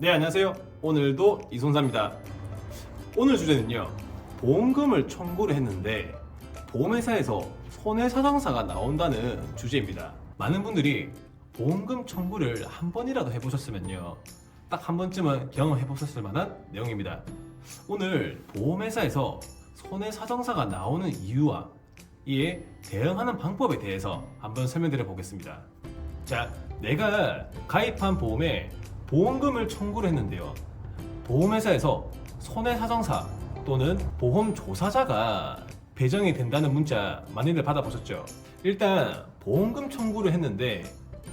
네 안녕하세요. 오늘도 이손사입니다. 오늘 주제는요 보험금을 청구를 했는데 보험회사에서 손해사정사가 나온다는 주제입니다. 많은 분들이 보험금 청구를 한 번이라도 해보셨으면요 딱 한 번쯤은 경험해 보셨을 만한 내용입니다. 오늘 보험회사에서 손해사정사가 나오는 이유와 이에 대응하는 방법에 대해서 한번 설명드려 보겠습니다. 자, 내가 가입한 보험에 보험금을 청구를 했는데요. 보험회사에서 손해사정사 또는 보험조사자가 배정이 된다는 문자 많이들 받아보셨죠? 일단 보험금 청구를 했는데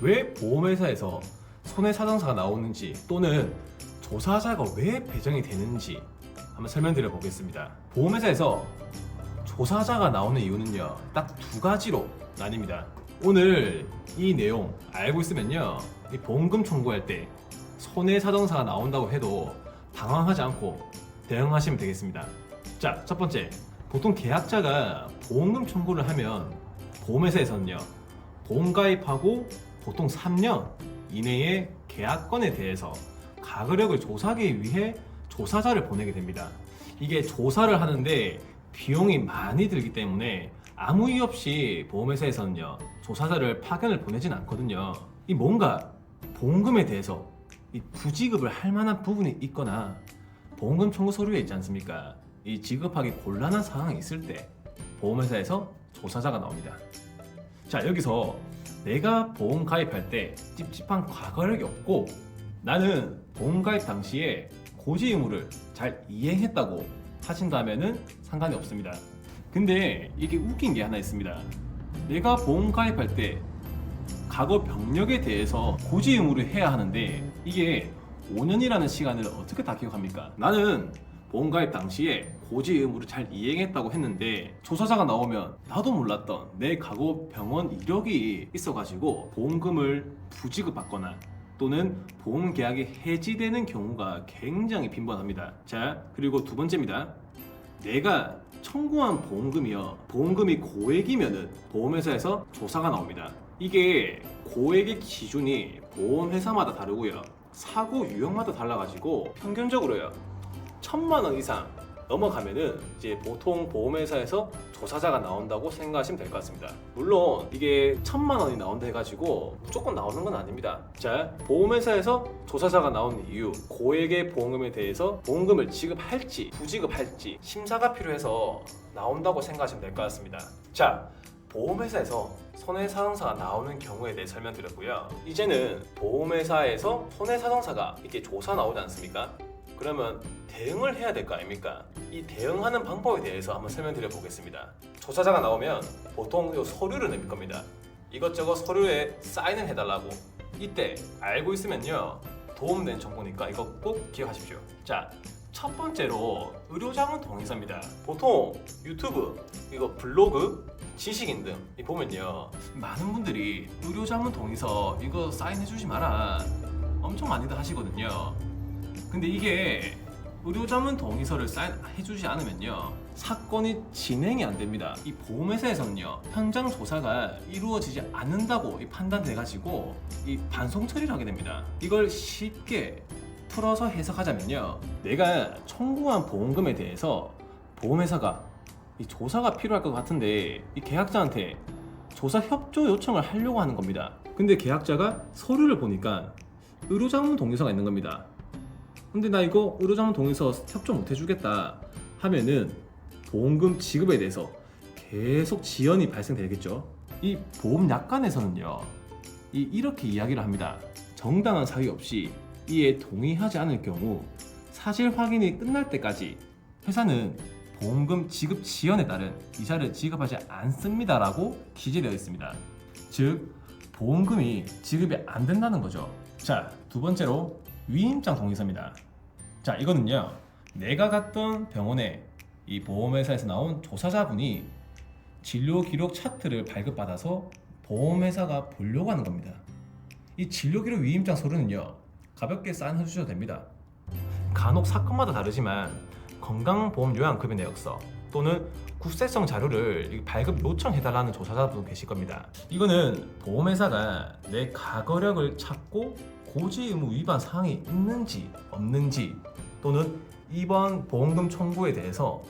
왜 보험회사에서 손해사정사가 나오는지 또는 조사자가 왜 배정이 되는지 한번 설명드려 보겠습니다. 보험회사에서 조사자가 나오는 이유는요 딱 두 가지로 나뉩니다 오늘 이 내용 알고 있으면요 이 보험금 청구할 때 손해사정사가 나온다고 해도 당황하지 않고 대응하시면 되겠습니다. 자 첫 번째. 보통 계약자가 보험금 청구를 하면 보험회사에서는요 보험 가입하고 보통 3년 이내에 계약건에 대해서 가거력을 조사하기 위해 조사자를 보내게 됩니다. 이게 조사를 하는데 비용이 많이 들기 때문에 아무 이유 없이 보험회사에서는요 조사자를 파견을 보내진 않거든요. 이 뭔가 보험금에 대해서 이 부지급을 할 만한 부분이 있거나 보험금 청구 서류에 있지 않습니까? 이 지급하기 곤란한 상황이 있을 때 보험회사에서 조사자가 나옵니다. 자 여기서 내가 보험 가입할 때 찝찝한 과거력이 없고 나는 보험 가입 당시에 고지 의무를 잘 이행했다고 하신다면은 상관이 없습니다. 근데 이게 웃긴 게 하나 있습니다. 내가 보험 가입할 때 과거 병력에 대해서 고지 의무를 해야 하는데 이게 5년이라는 시간을 어떻게 다 기억합니까? 나는 보험 가입 당시에 고지 의무를 잘 이행했다고 했는데 조사자가 나오면 나도 몰랐던 내 과거 병원 이력이 있어가지고 보험금을 부지급받거나 또는 보험 계약이 해지되는 경우가 굉장히 빈번합니다. 자, 그리고 두 번째입니다. 내가 청구한 보험금이요. 보험금이 고액이면은 보험회사에서 조사가 나옵니다. 이게 고액의 기준이 보험회사마다 다르고요. 사고 유형마다 달라가지고 평균적으로요. 천만 원 이상 넘어가면은 이제 보통 보험회사에서 조사자가 나온다고 생각하시면 될 것 같습니다. 물론 이게 천만 원이 나온다 해가지고 무조건 나오는 건 아닙니다. 자, 보험회사에서 조사자가 나오는 이유, 고액의 보험금에 대해서 보험금을 지급할지 부지급할지 심사가 필요해서 나온다고 생각하시면 될 것 같습니다. 자, 보험회사에서 손해사정사가 나오는 경우에 대해 설명드렸고요. 이제는 보험회사에서 손해사정사가 이렇게 조사 나오지 않습니까? 그러면 대응을 해야 될 거 아닙니까? 이 대응하는 방법에 대해서 한번 설명드려 보겠습니다. 조사자가 나오면 보통 이 서류를 내밀 겁니다. 이것저것 서류에 사인을 해달라고. 이때 알고 있으면요 도움된 정보니까 이거 꼭 기억하십시오. 자. 첫 번째로 의료자문 동의서입니다. 보통 유튜브, 이거 블로그, 지식인 등이 보면요 많은 분들이 의료 자문 동의서 이거 사인해 주지 마라 엄청 많이들 하시거든요. 근데 이게 의료 자문 동의서를 사인해 주지 않으면요 사건이 진행이 안 됩니다. 이 보험회사에서는요 현장 조사가 이루어지지 않는다고 이 판단돼 가지고 이 반송 처리를 하게 됩니다. 이걸 쉽게 풀어서 해석하자면요 내가 청구한 보험금에 대해서 보험회사가 이 조사가 필요할 것 같은데 이 계약자한테 조사 협조 요청을 하려고 하는 겁니다. 근데 계약자가 서류를 보니까 의료자문 동의서가 있는 겁니다. 근데 나 이거 의료자문 동의서 협조 못 해주겠다 하면은 보험금 지급에 대해서 계속 지연이 발생되겠죠. 이 보험 약관에서는요, 이 이렇게 이야기를 합니다. 정당한 사유 없이 이에 동의하지 않을 경우 사실 확인이 끝날 때까지 회사는 보험금 지급 지연에 따른 이자를 지급하지 않습니다라고 기재되어 있습니다. 즉 보험금이 지급이 안 된다는 거죠. 자, 두 번째로 위임장 동의서입니다. 자, 이거는요. 내가 갔던 병원에 이 보험회사에서 나온 조사자분이 진료 기록 차트를 발급받아서 보험회사가 보려고 하는 겁니다. 이 진료 기록 위임장 서류는요. 가볍게 사인해 주셔도 됩니다. 간혹 사건마다 다르지만 건강보험 요양급여 내역서 또는 국세성 자료를 이 발급 요청해달라는 조사자분 계실 겁니다. 이거는 보험회사가 내 가거력을 찾고 고지 의무 위반 사항이 있는지 없는지 또는 이번 보험금 청구에 대해서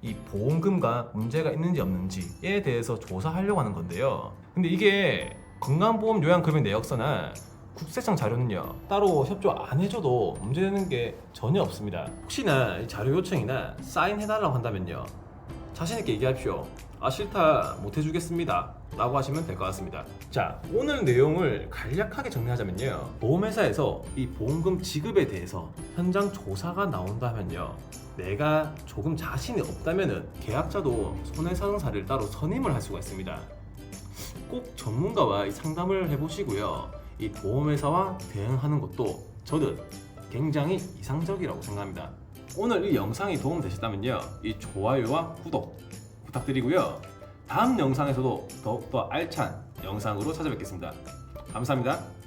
이 보험금과 문제가 있는지 없는지에 대해서 조사하려고 하는 건데요. 근데 이게 건강보험 요양금액 내역서나 국세청 자료는요 따로 협조 안 해줘도 문제되는 게 전혀 없습니다. 혹시나 이 자료 요청이나 사인해달라고 한다면요 자신 있게 얘기하십시오. 아 싫다 못 해주겠습니다. 라고 하시면 될 것 같습니다. 자 오늘 내용을 간략하게 정리하자면요 보험회사에서 이 보험금 지급에 대해서 현장 조사가 나온다면요 내가 조금 자신이 없다면은 계약자도 손해사정 사를 따로 선임을 할 수가 있습니다. 꼭 전문가와 이 상담을 해보시고요. 이 보험회사와 대응하는 것도 저는 굉장히 이상적이라고 생각합니다. 오늘 이 영상이 도움되셨다면요. 이 좋아요와 구독 부탁드리고요. 다음 영상에서도 더욱더 알찬 영상으로 찾아뵙겠습니다. 감사합니다.